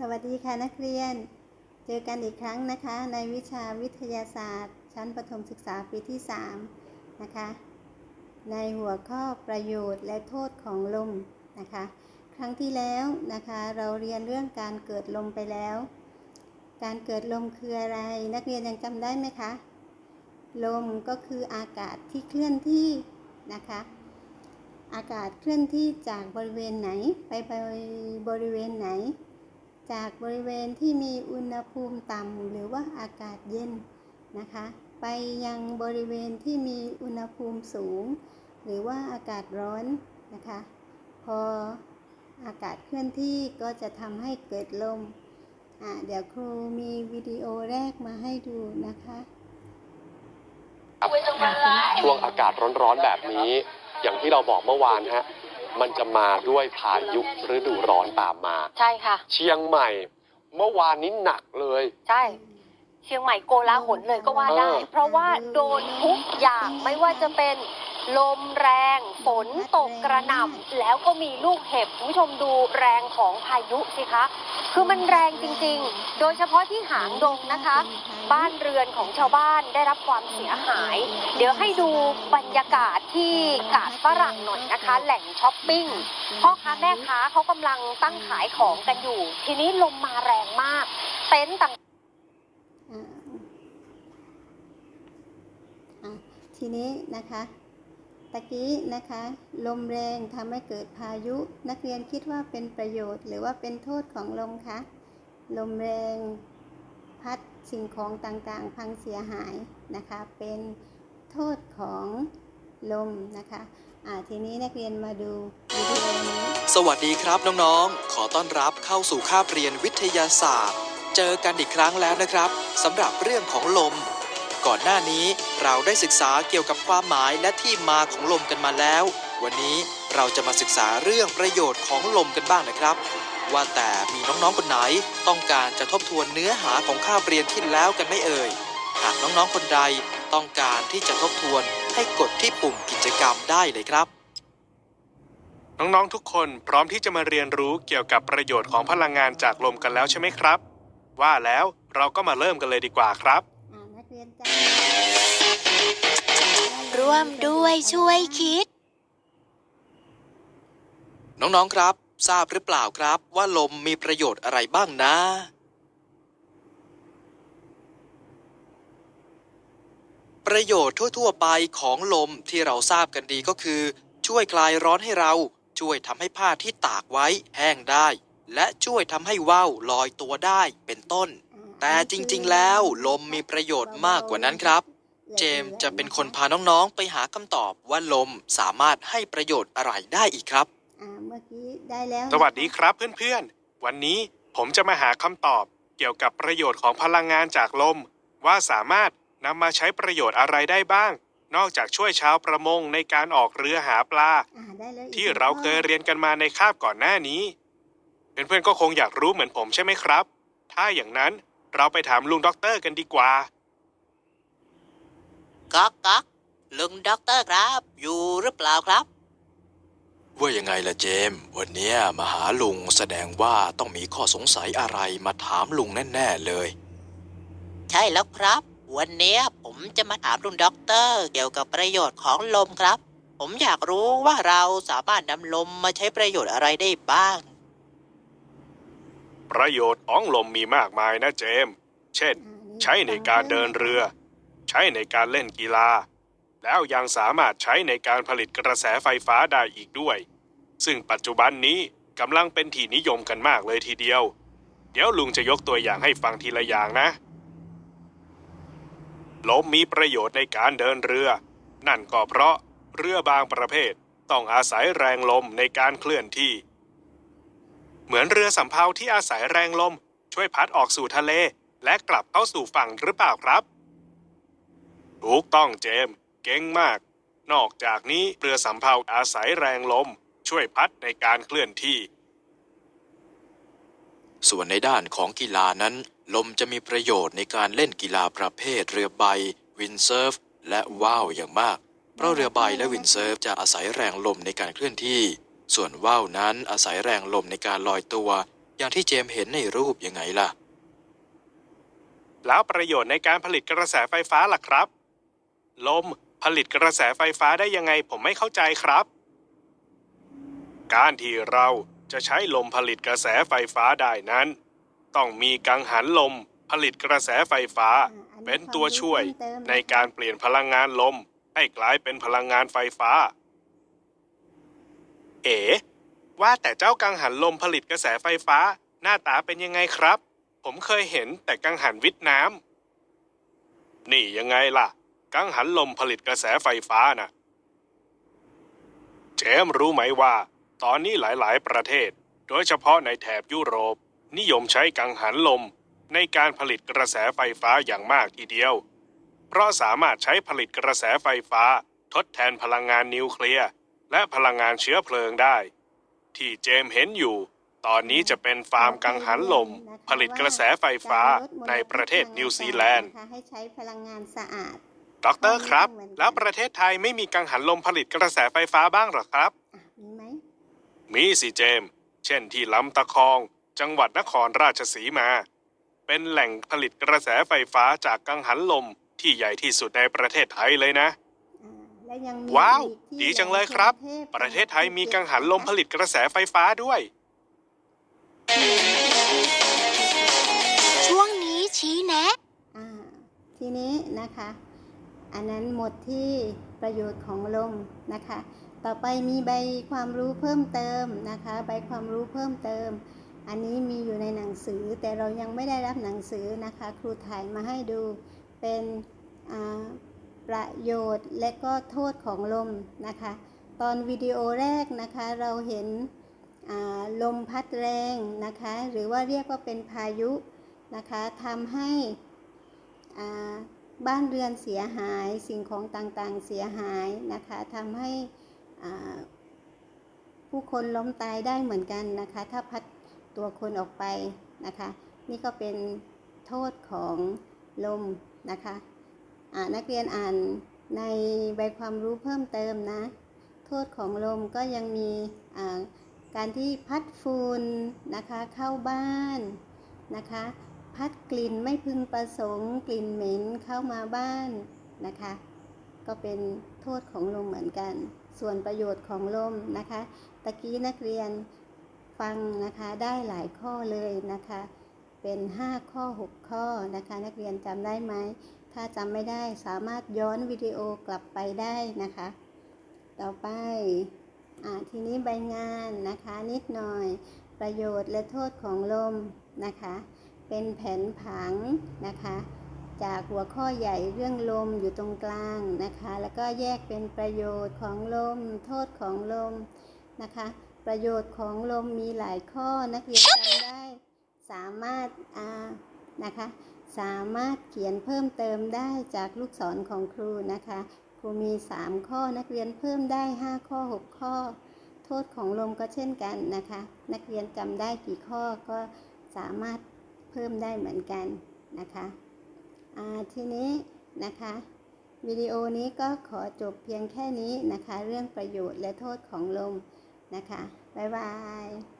สวัสดีค่ะนักเรียน เจอกันอีกครั้งนะคะ ในวิชาวิทยาศาสตร์ ชั้นประถมศึกษาปีที่ 3 นะคะ ในหัวข้อประโยชน์และโทษของลมนะคะ ครั้งที่แล้วนะคะเราเรียนเรื่องการเกิดลมไปแล้ว การเกิดลมคืออะไร นักเรียนยังจำได้ไหมคะ ลมก็คืออากาศที่เคลื่อนที่นะคะอากาศเคลื่อนที่จากบริเวณไหนไปไปบริเวณไหน จากบริเวณที่มีอุณหภูมิต่ำหรือว่าอากาศเย็นนะคะ ไปยังบริเวณที่มีอุณหภูมิสูง หรือว่าอากาศร้อนนะคะ พออากาศเคลื่อนที่ก็จะทำให้เกิดลมอะเดี๋ยวครูมีวิดีโอแรกมาให้ดูนะคะช่วงอากาศร้อนๆแบบนี้ อย่างที่เราบอกเมื่อวานฮะ มันจะมาด้วยพายุฤดูร้อนตามมา ใช่ค่ะ เชียงใหม่ เมื่อวานนี้หนักเลย ใช่ เชียงใหม่โกลาหลเลยก็ว่าได้เออเพราะว่าโดนทุกอย่างไม่ว่าจะเป็น ลมแรง ฝนตกกระหน่ำแล้วก็มีลูกเห็บคุณผู้ชมดูแรงของพายุสิคะ คือมันแรงจริงๆ โดยเฉพาะที่หางดงนะคะ บ้านเรือนของชาวบ้านได้รับความเสียหาย เดี๋ยวให้ดูบรรยากาศที่กาดฝรั่งหน่อยนะคะ แหล่งช้อปปิ้งพ่อค้าแม่ค้าเขากำลังตั้งขายของกันอยู่ ทีนี้ลมมาแรงมาก เต็นท์ต่างอ่าอะทีนี้นะคะ ตะกี้นะคะ ลมแรงทำให้เกิดพายุ นักเรียนคิดว่าเป็นประโยชน์ หรือว่าเป็นโทษของลมคะลมแรง พัดสิ่งของต่างๆ พังเสียหายนะคะ เป็นโทษของลมนะคะอ่าทีนี้นักเรียนมาดูวิดีโอนี้สวัสดีครับน้องๆ ขอต้อนรับเข้าสู่คาบเรียนวิทยาศาสตร์ เจอกันอีกครั้งแล้วนะครับสำหรับเรื่องของลม ก่อนหน้านี้เราได้ศึกษาเกี่ยวกับความหมายและที่มาของลมกันมาแล้ว วันนี้เราจะมาศึกษาเรื่องประโยชน์ของลมกันบ้างนะครับ ว่าแต่มีน้องๆคนไหน ต้องการจะทบทวนเนื้อหาของคาเรียนที่แล้วกันไม่เอ่ย หากน้องๆคนใดต้องการที่จะทบทวนให้กดที่ปุ่มกิจกรรมได้เลยครับ น้องๆทุกคนพร้อมที่จะมาเรียนรู้เกี่ยวกับประโยชน์ของพลังงานจากลมกันแล้วใช่ไหมครับ ว่าแล้วเราก็มาเริ่มกันเลยดีกว่าครับ อ่านักเรียนจ้าร่วมด้วยช่วยคิด น้องๆครับ ทราบหรือเปล่าครับว่าลมมีประโยชน์อะไรบ้างนะ ประโยชน์ทั่วๆไปของลมที่เราทราบกันดีก็คือ ช่วยคลายร้อนให้เรา ช่วยทำให้ผ้าที่ตากไว้แห้งได้ และช่วยทำให้ว่าวลอยตัวได้เป็นต้น แต่จริงๆ แล้วลมมีประโยชน์มากกว่านั้นครับ เจมส์จะเป็นคนพาน้องๆ ไปหาคำตอบว่าลมสามารถให้ประโยชน์อะไรได้อีกครับ อ่าเมื่อกี้ได้แล้วสวัสดีครับเพื่อนๆ วันนี้ผมจะมาหาคำตอบเกี่ยวกับประโยชน์ของพลังงานจากลม ว่าสามารถนำมาใช้ประโยชน์อะไรได้บ้าง นอกจากช่วยชาวประมงในการออกเรือหาปลา อ่าได้แล้วอีกที่หนึ่งเราข้อเคยเรียนกันมาในคาบก่อนหน้านี้ เพื่อนๆก็คงอยากรู้เหมือนผมใช่ไหมครับ ถ้าอย่างนั้น เราไปถามลุงด็อกเตอร์กันดีกว่า ก๊อกก๊อกลุงด็อกเตอร์ครับ อยู่หรือเปล่าครับ ว่ายังไงล่ะเจมส์วันเนี้ยมาหาลุงแสดงว่าต้องมีข้อสงสัยอะไรมาถามลุงแน่ๆเลย ใช่แล้วครับ วันนี้ผมจะมาถามลุงด็อกเตอร์เกี่ยวกับประโยชน์ของลมครับ ผมอยากรู้ว่าเราสามารถนำลมมาใช้ประโยชน์อะไรได้บ้าง ประโยชน์ของลมมีมากมายนะเจมส์เช่นอ่านี่ใช้ในการเดินเรือ ใช้ในการเล่นกีฬา แล้วยังสามารถใช้ในการผลิตกระแสไฟฟ้าได้อีกด้วย ซึ่งปัจจุบันนี้กำลังเป็นที่นิยมกันมากเลยทีเดียว เดี๋ยวลุงจะยกตัวอย่างให้ฟังทีละอย่างนะ ลมมีประโยชน์ในการเดินเรือ นั่นก็เพราะเรือบางประเภทต้องอาศัยแรงลมในการเคลื่อนที่ เหมือนเรือสำเภาที่อาศัยแรงลม ช่วยพัดออกสู่ทะเล และกลับเข้าสู่ฝั่งหรือเปล่าครับ ถูกต้องเจมส์เก่งมาก นอกจากนี้เรือสำเภาอาศัยแรงลม ช่วยพัดในการเคลื่อนที่ ส่วนในด้านของกีฬานั้น ลมจะมีประโยชน์ในการเล่นกีฬาประเภทเรือใบ วินเซิร์ฟ และว่าวอย่างมาก เพราะเรือใบและวินเซิร์ฟจะอาศัยแรงลมในการเคลื่อนที่ ส่วนว่าวนั้นอาศัยแรงลมในการลอยตัว อย่างที่เจมส์เห็นในรูปยังไงล่ะ แล้วประโยชน์ในการผลิตกระแสไฟฟ้าล่ะครับ ลมผลิตกระแสไฟฟ้าได้ยังไงผมไม่เข้าใจครับ การที่เราจะใช้ลมผลิตกระแสไฟฟ้าได้นั้น ต้องมีกังหันลมผลิตกระแสไฟฟ้าอ่าอันนี้เป็นตัวช่วยความรู้เพิ่มเติมในการเปลี่ยนพลังงานลม ให้กลายเป็นพลังงานไฟฟ้า เอ๋ ว่าแต่เจ้ากังหันลมผลิตกระแสไฟฟ้า หน้าตาเป็นยังไงครับ ผมเคยเห็นแต่กังหันวิทย์น้ำนี่ยังไงล่ะ กังหันลมผลิตกระแสไฟฟ้านะเจมรู้ไหมว่า ตอนนี้หลายๆ ประเทศ โดยเฉพาะในแถบยุโรป นิยมใช้กังหันลม ในการผลิตกระแสไฟฟ้าอย่างมากทีเดียว เพราะสามารถใช้ผลิตกระแสไฟฟ้า ทดแทนพลังงานนิวเคลียร์ และพลังงานเชื้อเพลิงได้ ที่เจมส์เห็นอยู่ ตอนนี้จะเป็นฟาร์มกังหันลม ผลิตกระแสไฟฟ้าในประเทศนิวซีแลนด์นะคะให้ใช้พลังงานสะอาดด็อกเตอร์ครับเหมือนกันแล้วประเทศไทยไม่มีกังหันลมผลิตกระแสไฟฟ้าบ้างเหรอครับอะมีไหมมีสิเจมส์เช่นที่ลำตะคอง จังหวัดนครราชสีมา เป็นแหล่งผลิตกระแสไฟฟ้าจากกังหันลมที่ใหญ่ที่สุดในประเทศไทยเลยนะอ่า และยังมีว้าว อีกที่ดีจังเลยครับกงทพประเทศไทยมีกังหันลมผลิตกระแสไฟฟ้าด้วย ช่วงนี้ชี้แนะ อ่าทีนี้นะคะ อันนั้นหมดที่ประโยชน์ของลมนะคะ ต่อไปมีใบความรู้เพิ่มเติมนะคะ ใบความรู้เพิ่มเติม อันนี้มีอยู่ในหนังสือแต่เรายังไม่ได้รับหนังสือนะคะ ครูถ่ายมาให้ดูเป็นอ่า ประโยชน์และก็โทษของลมนะคะ ตอนวิดีโอแรกนะคะเราเห็นลมพัดแรงนะคะหรือว่าเรียกว่าเป็นพายุนะคะทำให้บ้านเรือนเสียหายสิ่งของต่างๆเสียหายนะคะทำให้ผู้คนล้มตายได้เหมือนกันนะคะ ถ้าพัดตัวคนออกไปนะคะ นี่ก็เป็นโทษของลมนะคะ นักเรียนอ่านในใบความรู้เพิ่มเติมนะ โทษของลมก็ยังมีการที่พัดฝุ่นนะคะเข้าบ้านนะคะ พัดกลิ่นไม่พึงประสงค์ กลิ่นเหม็นเข้ามาบ้านนะคะ ก็เป็นโทษของลมเหมือนกัน ส่วนประโยชน์ของลมนะคะ ตะกี้นักเรียนฟังนะคะได้หลายข้อเลยนะคะ เป็น 5 ข้อ 6 ข้อนะคะ นักเรียนจำได้ไหม ถ้าจำไม่ได้สามารถย้อนวิดีโอกลับไปได้นะคะ ต่อไปอทีนี้ใบงานนะคะนิดหน่อย ประโยชน์และโทษของลมนะคะ เป็นแผนผังนะคะ จากหัวข้อใหญ่เรื่องลมอยู่ตรงกลางนะคะ แล้วก็แยกเป็นประโยชน์ของลม โทษของลมนะคะ ประโยชน์ของลมมีหลายข้อนักเรียนจำได้สามารถอานะคะ สามารถเขียนเพิ่มเติมได้จากลูกศรของครูนะคะ ครูมี 3 ข้อนักเรียนเพิ่มได้ 5 ข้อ 6 ข้อ โทษของลมก็เช่นกันนะคะ นักเรียนจำได้กี่ข้อก็สามารถเพิ่มได้เหมือนกันนะคะทีนี้นะคะวิดีโอนี้ก็ขอจบเพียงแค่นี้นะคะ เรื่องประโยชน์และโทษของลมนะคะ บ๊ายบาย